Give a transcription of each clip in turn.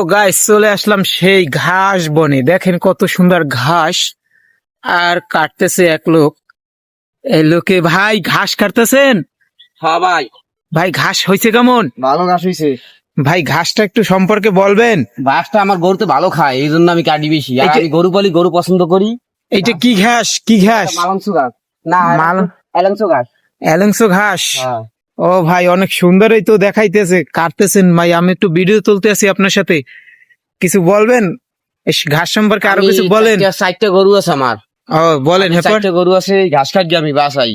তো গাইস চলে আসলাম সেই ঘাস বনে। দেখেন কত সুন্দর ঘাস। আর কাটতেছে এক লোক। এই লোকে ভাই ঘাস কাটতেছেন? হ্যাঁ ভাই। ভাই ঘাস হয়েছে কেমন? ভালো ঘাস হয়েছে ভাই ঘাসটা একটু সম্পর্কে বলবেন? ঘাসটা আমার গরুতে ভালো খায় এই জন্য আমি কাটি বেশি। আর আমি গরু পালি গরু পছন্দ করি। এইটা কি ঘাস? কি ঘাস? মালাংস ঘাস। না মাল- এলাংস ঘাস। এলেংসো ঘাস? হ্যাঁ। ও ভাই অনেক সুন্দরই তো দেখাইতেছে কাটতেছেন ভাই। আমি একটু ভিডিও তুলতে আছি আপনার সাথে। কিছু বলবেন? ঘাস সম্পর্কে আরও কিছু বলেন? চারটা গরু আছে আমার। ও বলেন চারটা গরু আছে ঘাস কাটি আমি বাসাই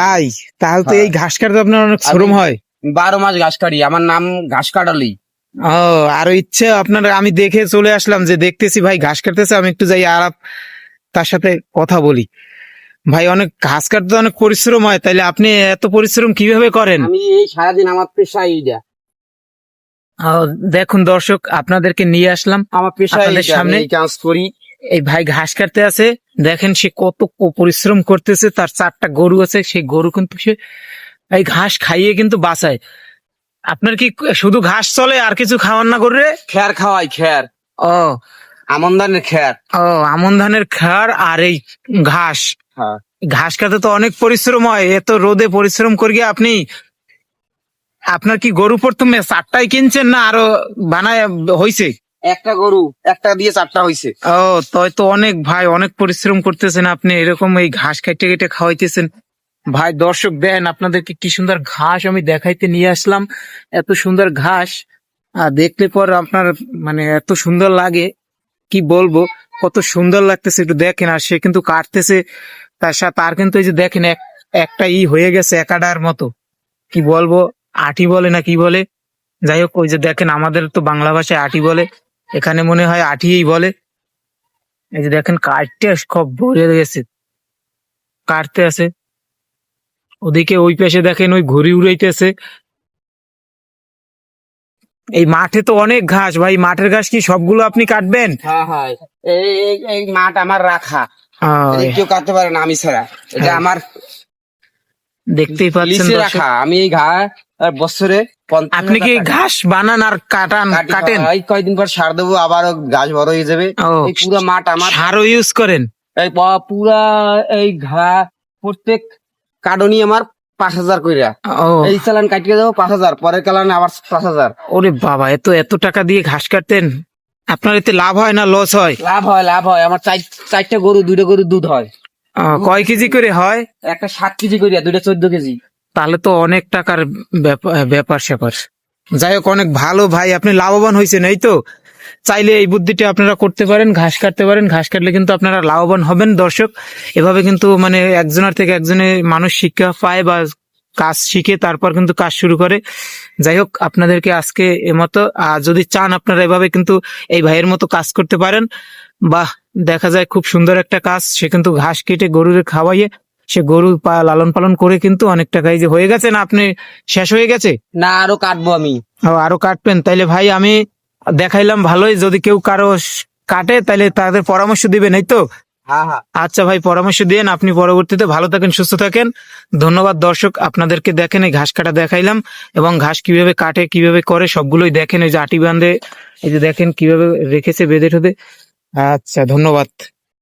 তাই? তাহলে তো হ্যাঁ। এই ঘাস কাটতে আপনার অনেক শ্রম হয়। বারো মাস ঘাস কাটি আমার নাম ঘাস কাটালি। ও আরও ইচ্ছে আপনার আমি দেখে চলে আসলাম যে দেখতেছি ভাই ঘাস কাটতেছে আমি একটু যাই আর তার সাথে কথা বলি। ভাই অনেক ঘাস কাটতে অনেক পরিশ্রম হয় তাইলে আপনি এত পরিশ্রম কীভাবে করেন? আমি এই সারাদিন আমার পেশা এইটা দেখুন দর্শক আপনাদেরকে নিয়ে আসলাম। আমার পেশা আপনাদের সামনে- কাজ করি। এই ভাই ঘাস কাটতে আছে। দেখেন সে কত পরিশ্রম করতেছে তার চারটা গরু আছে সেই গরু কিন্তু সে এই ঘাস খাইয়ে কিন্তু বাঁচায়। আপনার কি শুধু ঘাস চলে আর কিছু খাওয়ান না করে খ্যার খাওয়াই খ্যার ও। আমন ধানের খ্যার ও আমন ধানের খার আর এই ঘাস। হ্যাঁ। ঘাস কাটতে তো অনেক পরিশ্রম হয় এত রোদে পরিশ্রম করিয়ে আপনি আপনার কি গরু প্রথমে চারটাই কিনছেন না আরও বানায় হইছে? একটা গরু একটা দিয়ে চারটা হইছে। ও তাই তো অনেক ভাই অনেক পরিশ্রম করতেছেন আপনি এরকম এই ঘাস কেটে কেটে খাওয়াইতেছেন। ভাই দর্শক দেন আপনাদেরকে কি সুন্দর ঘাস আমি দেখাইতে নিয়ে আসলাম এত সুন্দর ঘাস। আর দেখলে পর আপনার মানে এত সুন্দর লাগে কি বলব কত সুন্দর লাগতেছে একটু দেখেন আর সে কিন্তু কাটতেছে। তার সাথে তার কিন্তু এই যে দেখেন এক, একটা ই হয়ে গেছে একাডার মতো। কি বলব? আটি বলে না কি বলে? যাই হোক, ওই যে দেখেন আমাদের তো বাংলা ভাষায় আটি বলে। এখানে মনে হয় আঠিই বলে। এই যে দেখেন কাটতে সব ভরে গেছে। কাটতে আছে। ওদিকে ওই পাশে দেখেন ওই ঘুরি উড়াইতেছে। এই মাঠে তো অনেক ঘাস। ভাই, মাঠের ঘাস কি সবগুলো আপনি কাটবেন? হ্যাঁ হ্যাঁ। এই মাঠ আমার রাখা। কেউ কাটতে পারে না আমি ছাড়া। এটা হ্যাঁ। আমার দেখতেই পাচ্ছেন রাখা। আমি এই ঘা বছরে আপনি কি ঘাস বানান আর কাটান কাটি। কাটেন? এই কয়দিন পর সার দেবো আবার গাছ বড় হয়ে যাবে। পুরো মাঠ আমার। সারও ইউজ করেন। এই পুরা এই ঘা প্রত্যেক কাডনি আমার পাঁচ হাজার কইরা। এই চালান কাটিয়ে দেবো পাঁচ হাজার পরের কালান আবার পাঁচ হাজার। ওরে বাবা এত এত টাকা দিয়ে ঘাস কাটতেন? আপনার এতে লাভ হয় না লস হয়? লাভ হয় লাভ হয়। আমার চার চারটা গরু দুইটা গরু দুধ হয়। কয় কেজি করে হয়? একটা সাত কেজি করিয়া দুইটা চোদ্দ কেজি। তাহলে তো অনেক টাকার ব্যাপ- ব্যাপার স্যাপার। যাই হোক অনেক ভালো ভাই আপনি লাভবান হয়েছেন এই তো। চাইলে এই বুদ্ধিটা আপনারা করতে পারেন ঘাস কাটতে পারেন। ঘাস কাটলে কিন্তু আপনারা লাভবান হবেন দর্শক। এভাবে কিন্তু মানে একজনের থেকে একজনে মানুষ শিক্ষা পায় বা কাজ শিখে তারপর কিন্তু কাজ শুরু করে। যাই হোক আপনাদেরকে আজকে এমতো আর যদি চান আপনারা এভাবে কিন্তু এই ভাইয়ের মতো কাজ করতে পারেন বা দেখা যায় খুব সুন্দর একটা কাজ সে কিন্তু ঘাস কেটে গরুরে খাওয়াইয়ে সে গরু লালন পালন করে কিন্তু অনেক টাকা এই যে হয়ে গেছে না আপনি শেষ হয়ে গেছে? না আরও কাটবো আমি। আরও কাটবেন। তাইলে ভাই আমি দেখাইলাম ভালোই। যদি কেউ কারও কাটে তাইলে তাদের পরামর্শ দিবেন এই তো? আচ্ছা ভাই, পরামর্শ দিন আপনি পরবর্তীতে ভালো থাকেন, সুস্থ থাকেন। ধন্যবাদ দর্শক, আপনাদেরকে দেখেন, এই ঘাস কাটা দেখাইলাম এবং ঘাস কীভাবে কাটে, কীভাবে করে, সবগুলোই দেখেন। এই যে আটি বাঁধে, এই যে দেখেন কীভাবে রেখেছে বেঁধে ঠোঁধে আচ্ছা ধন্যবাদ।